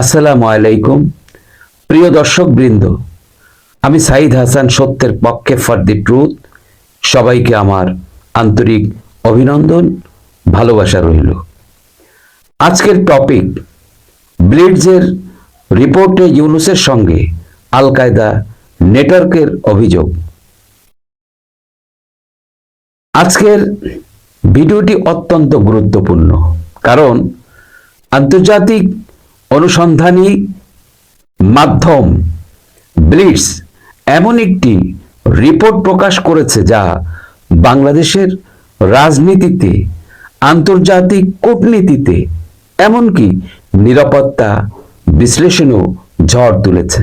আসসালামু আলাইকুম, প্রিয় দর্শক বৃন্দ আমি সাইদ হাসান সত্যের পক্ষে ফর দি ট্রুথ। সবাইকে আমার আন্তরিক অভিনন্দন, ভালোবাসা রইল। আজকের টপিক ব্লিডসের রিপোর্টে ইউনুসের সঙ্গে আল কায়দা নেটওয়ার্কের অভিযোগ। আজকের ভিডিওটি অত্যন্ত গুরুত্বপূর্ণ, কারণ আন্তর্জাতিক অনুসন্ধানী মাধ্যম ব্লিটস এমন একটি রিপোর্ট প্রকাশ করেছে যা বাংলাদেশের রাজনীতিতে, আন্তর্জাতিক কূটনীতিতে, এমনকি নিরাপত্তা বিশ্লেষণও ঝড় তুলেছে।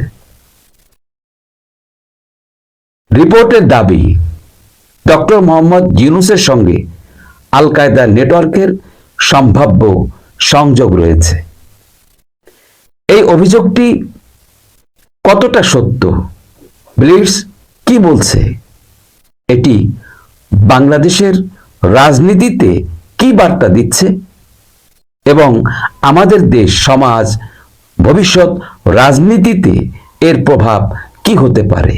রিপোর্টের দাবি, ডক্টর মোহাম্মদ ইউনুসের সঙ্গে আল কায়দা নেটওয়ার্কের সম্ভাব্য সংযোগ রয়েছে। এই অভিযোগটি কতটা সত্য? ব্লিটস কি বলছে? এটি বাংলাদেশের রাজনীতিতে কি বার্তা দিচ্ছে? এবং আমাদের দেশ, সমাজ, ভবিষ্যৎ রাজনীতিতে এর প্রভাব কি হতে পারে?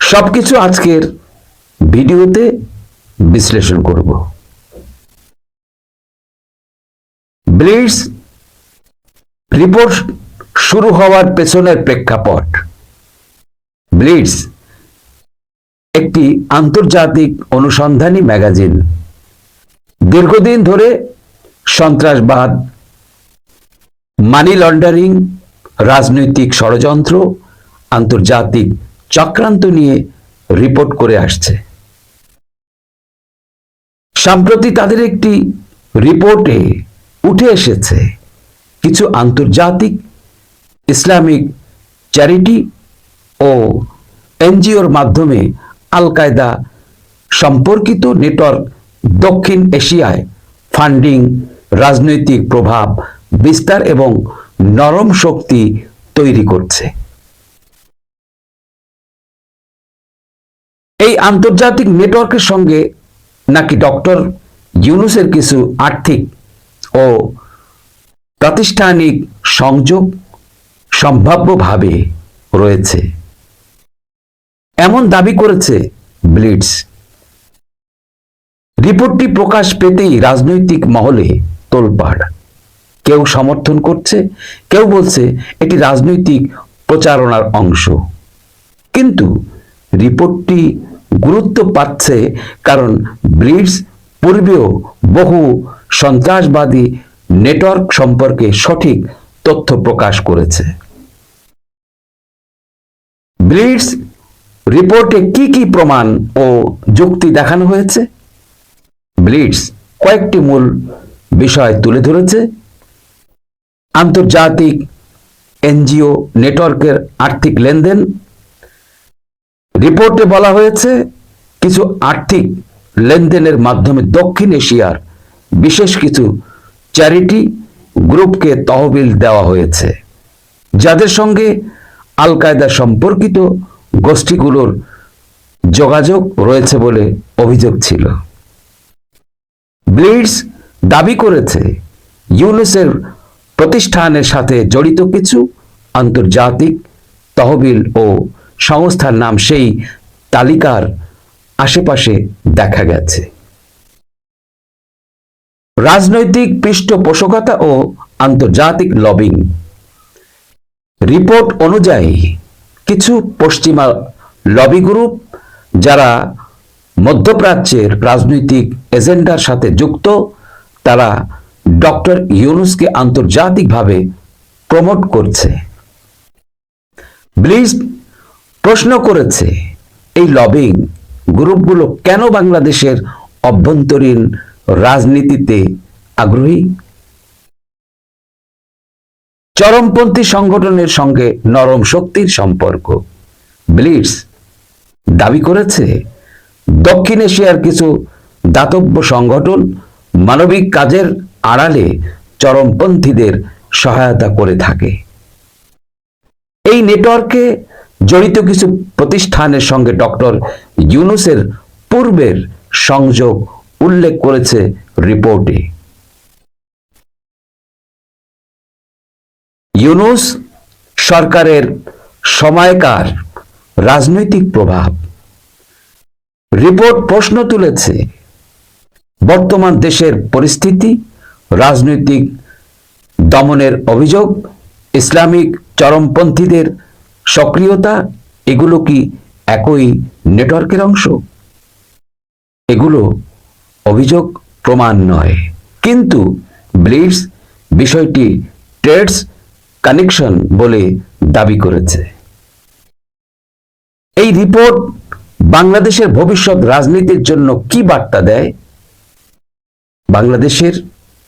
সবকিছু আজকের ভিডিওতে বিশ্লেষণ করব। ব্লিটস রিপোর্ট শুরু হওয়ার পেছনের প্রেক্ষাপট। ব্লিটস একটি আন্তর্জাতিক অনুসন্ধানী ম্যাগাজিন। দীর্ঘদিন ধরে সন্ত্রাসবাদ, মানি লন্ডারিং, রাজনৈতিক ষড়যন্ত্র, আন্তর্জাতিক চক্রান্ত নিয়ে রিপোর্ট করে আসছে। সম্প্রতি তাদের একটি রিপোর্টে উঠে এসেছে কিছু আন্তর্জাতিক ইসলামিক চ্যারিটি ও এনজিওর মাধ্যমে আল কায়দা সম্পর্কিত নেটওয়ার্ক দক্ষিণ এশিয়ায় ফান্ডিং, রাজনৈতিক প্রভাব, বিস্তার এবং নরম শক্তি তৈরি করছে। এই আন্তর্জাতিক নেটওয়ার্কের সঙ্গে নাকি ডক্টর ইউনুসের কিছু আর্থিক ও প্রাতিষ্ঠানিক সংযোগ সম্ভাব্যভাবে রয়েছে। এমন দাবি করেছে ব্লিডস রিপোর্টটি প্রকাশ পেতেই রাজনৈতিক মহলে তোলপাড়। কেউ সমর্থন করছে, কেউ বলছে এটি রাজনৈতিক প্রচারণার অংশ। কিন্তু রিপোর্টটি গুরুত্ব পাচ্ছে কারণ ব্লিডস পূর্বেও বহু সন্ত্রাসবাদী নেটওয়ার্ক সম্পর্কে সঠিক তথ্য প্রকাশ করেছে। ব্লিডস রিপোর্টে কি কি প্রমাণ ও যুক্তি দেখানো হয়েছে? ব্লিডস কয়েকটি মূল বিষয় তুলে ধরেছে। আন্তর্জাতিক এনজিও নেটওয়ার্কের আর্থিক লেনদেন। রিপোর্টে বলা হয়েছে, কিছু আর্থিক লেনদেনের মাধ্যমে দক্ষিণ এশিয়ার বিশেষ কিছু চ্যারিটি গ্রুপকে তহবিল দেওয়া হয়েছে, যাদের সঙ্গে আল কায়দা সম্পর্কিত গোষ্ঠীগুলোর যোগাযোগ রয়েছে বলে অভিযোগ ছিল। ব্লিডস দাবি করেছে, ইউনেসের প্রতিষ্ঠানের সাথে জড়িত কিছু আন্তর্জাতিক তহবিল ও সংস্থার নাম সেই তালিকার আশেপাশে দেখা গেছে। রাজনৈতিক পৃষ্ঠপোষকতা ও আন্তর্জাতিক লবিং। রিপোর্ট অনুযায়ী, কিছু পশ্চিমা লবি গ্রুপ যারা মধ্যপ্রাচ্যের রাজনৈতিক এজেন্ডার সাথে যুক্ত, তারা ডক্টর ইউনুসকে আন্তর্জাতিকভাবে প্রমোট করছে। ব্লিজ প্রশ্ন করেছে, এই লবিং গ্রুপগুলো কেন বাংলাদেশের অভ্যন্তরীণ রাজনীতিতে আগ্রহী? চরমপন্থী সংগঠনের সঙ্গে নরম শক্তির সম্পর্ক। ব্লিটস দাবি করেছে, দক্ষিণ এশিয়ার কিছু দাতব্য সংগঠন মানবিক কাজের আড়ালে চরমপন্থীদের সহায়তা করে থাকে। এই নেটওয়ার্কে জড়িত কিছু প্রতিষ্ঠানের সঙ্গে ডক্টর ইউনুসের পূর্বের সংযোগ উল্লেখ করেছে রিপোর্টে। ইউনুস সরকারের সময়কার রাজনৈতিক প্রভাব। রিপোর্ট প্রশ্ন তুলেছে, বর্তমান দেশের পরিস্থিতি, রাজনৈতিক দমনের অভিযোগ, ইসলামিক চরমপন্থীদের সক্রিয়তা, এগুলো কি একই নেটওয়ার্কের অংশ? এগুলো অভিযোগ প্রমাণ নয়। কিন্তু ব্লিডস বিষয়টি ট্রেডস কানেকশন বলে দাবি করেছে। এই রিপোর্ট বাংলাদেশের ভবিষ্যৎ রাজনীতির জন্য কি বার্তা দেয়? বাংলাদেশের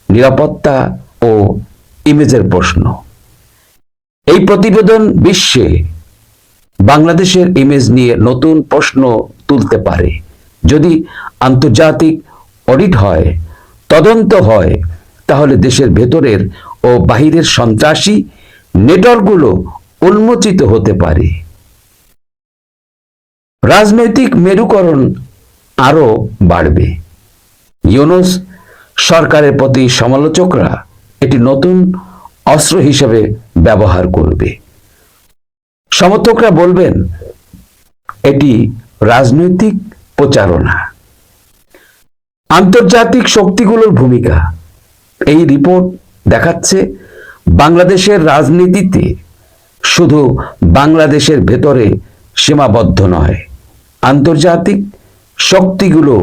নিরাপত্তা ও ইমেজের প্রশ্ন। এই প্রতিবেদন বিশ্বে বাংলাদেশের ইমেজ নিয়ে নতুন প্রশ্ন তুলতে পারে। যদি আন্তর্জাতিক অডিট হয়, তদন্ত হয়, তাহলে দেশের ভেতরের ও বাহিরের সন্ত্রাসী নেটওয়ার্কগুলো উন্মোচিত হতে পারে। রাজনৈতিক মেরুকরণ আরও বাড়বে। ইউনুস সরকারের প্রতি সমালোচকরা এটি নতুন অস্ত্র হিসেবে ব্যবহার করবে। সমর্থকরা বলবেন, এটি রাজনৈতিক প্রচারণা। আন্তর্জাতিক শক্তিগুলোর ভূমিকা। এই রিপোর্ট দেখাচ্ছে বাংলাদেশের রাজনীতিতে শুধু বাংলাদেশের ভেতরে সীমাবদ্ধ নয়, আন্তর্জাতিক শক্তিগুলো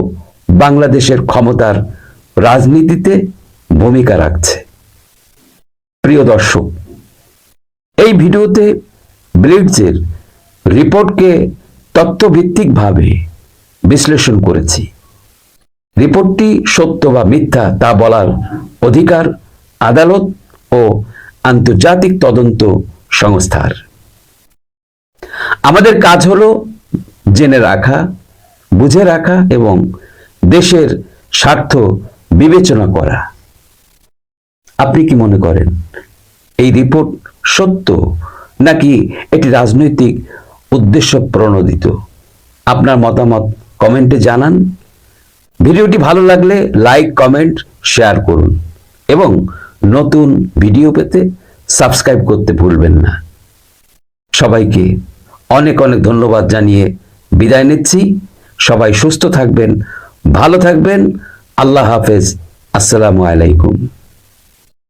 বাংলাদেশের ক্ষমতার রাজনীতিতে ভূমিকা রাখছে। প্রিয় দর্শক, এই ভিডিওতে ব্লিডসের রিপোর্টকে তথ্যভিত্তিকভাবে বিশ্লেষণ করেছি। রিপোর্টটি সত্য বা মিথ্যা তা বলার অধিকার, আদালত ও আন্তর্জাতিক তদন্ত সংস্থার। আমাদের কাজ হলো জেনে রাখা, বুঝে রাখা এবং দেশের স্বার্থ বিবেচনা করা। আপনি কি মনে করেন, এই রিপোর্ট সত্য নাকি এটি রাজনৈতিক উদ্দেশ্য প্রণোদিত? আপনার মতামত কমেন্টে জানান। ভিডিওটি ভালো লাগলে লাইক কমেন্ট শেয়ার করুন এবং নতুন ভিডিও পেতে সাবস্ক্রাইব করতে ভুলবেন না। সবাইকে অনেক অনেক ধন্যবাদ জানিয়ে বিদায় নিচ্ছি। সবাই সুস্থ থাকবেন, ভালো থাকবেন। আল্লাহ হাফেজ। আসসালামু আলাইকুম।